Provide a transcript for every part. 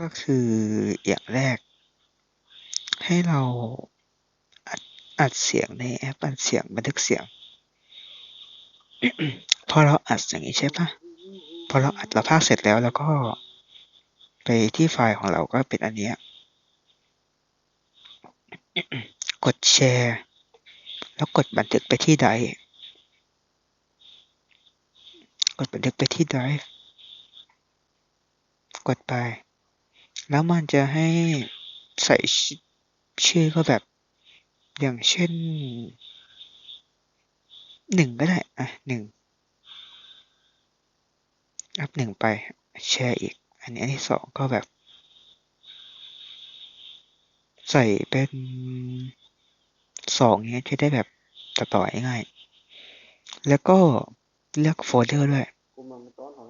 ก็คืออย่างแรก ให้เราอัดเสียงในแอปอัดเสียงบันทึกเสียง พอเราอัดอย่างนี้ใช่ปะพอเราอัดเราพากเสร็จแล้วแล้วก็ไปที่ไฟล์ของเราก็เป็นอันเนี้ยกดแชร์ แล้วกดบันทึกไปที่ไดกดบันทึกไปที่ไดกดไป แล้วมันจะให้ใส่ชื่อชื่อก็แบบ อย่างเช่นหนึ่งก็ได้ อะหนึ่งอัพหนึ่งไปแชร์อีก อันนี้อันที่สองก็แบบ ใส่เป็นสองเนี้ยจะได้แบบต่อต่อง่ายๆแล้วก็เลือกโฟลเดอร์ด้วยกูมันมันต้นหรอ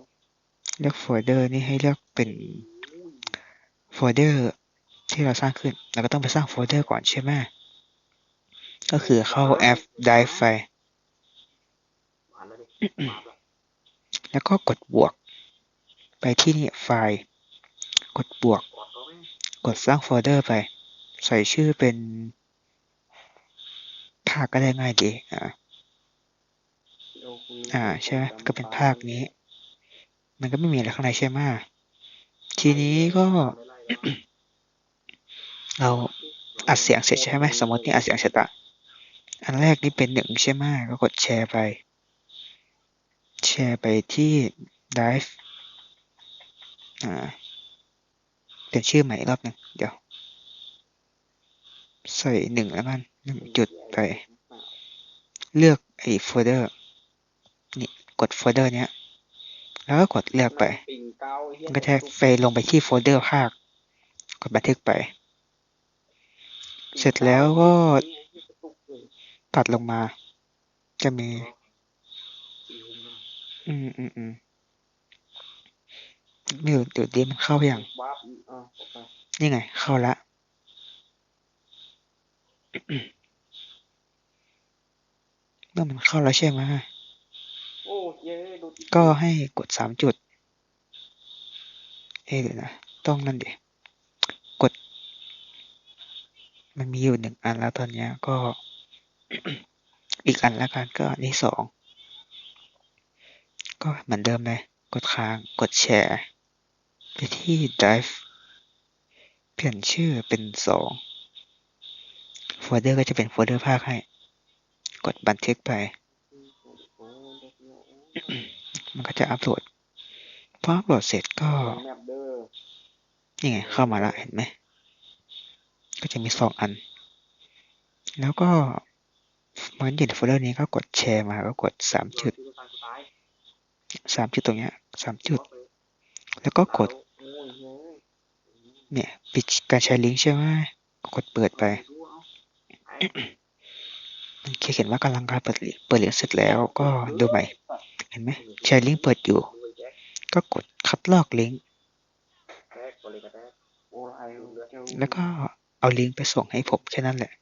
เลือกโฟลเดอร์นี่ให้เลือกเป็น โฟลเดอร์ที่เราสร้างขึ้นแล้วก็ต้องไปสร้างโฟลเดอร์ก่อนใช่ไหมก็คือเข้าแอป Drive ไปผ่านแล้วดิมาแล้วแล้วก็กดบวก ไปที่นี่ไฟล์ กดบวกกดเขาไหมกดสร้างโฟลเดอร์ไป ใส่ชื่อเป็นภาคก็ได้ง่ายดี อ่าเดี๋ยวกูอ่าใช่ไหมก็เป็นภาคนี้ มันก็ไม่มีอะไรข้างในใช่ไหมทีนี้ก็ เราอัดเสียงเสร็จใช่ไหมสมมตินี่อัดเสียงเสร็จละอันแรกนี่เป็นหนึ่งใช่ไหมก็กดแชร์ไป แชร์ไปที่ Drive อ่าเปลี่ยนชื่อใหม่อีกรอบหนึ่งเดี๋ยว ใส่หนึ่งแล้วกันหนึ่งจุดไป เลือกไอ้โฟลเดอร์ นี่กดโฟลเดอร์เนี้ย แล้วก็กดเลือกไปกาไอ้เหี้ยมันก็จะไปลงไปที่โฟลเดอร์ภาค กดบันทึกไป เสร็จแล้วก็ตัดลงมา จะมี อืมอืมอืมไม่รู้เดี๋ยวดีมันเข้าไปยังวาร์ปอะกดไปนี่ไง เข้าละเมื่อมันเข้าแล้วใช่ไหมโอ้เย้ดูที่ก็ให้กดสามจุด เอ๊ะเดี๋ยวนะ ต้องนั่นดิ กด มันมีอยู่หนึ่งอันแล้วตอนเนี้ยก็อีกอันแล้วกันก็อันที่สองก็เหมือนเดิมเลย กดค้างกดแชร์ไปที่ Drive เปลี่ยนชื่อเป็นสองโฟลเดอร์ก็จะเป็นโฟลเดอร์ภาคให้ กดบันทึกไป มันก็จะอัปโหลดพออัปโหลดเสร็จก็ นี่ไงเข้ามาละเห็นไหม ก็จะมีสองอัน แล้วก็เหมือนอยู่ในโฟลเดอร์นี้ก็กดแชร์มาก็กดสามจุดที่ตายกูตายสามจุดตรงเนี้ยสามจุด แล้วก็กด เนี่ยปิดการใช้ลิงก์ใช่ไหมกดเปิดไปเอาไอ้มันเขียนว่ากำลังการเปิดเปิดลิงก์เสร็จแล้วก็ดูใหม่ เห็นไหมใช้ลิงก์เปิดอยู่ ก็กดคัดลอกลิงก์แล้วก็ เอาลิงก์ไปส่งให้ผมแค่นั้นแหละ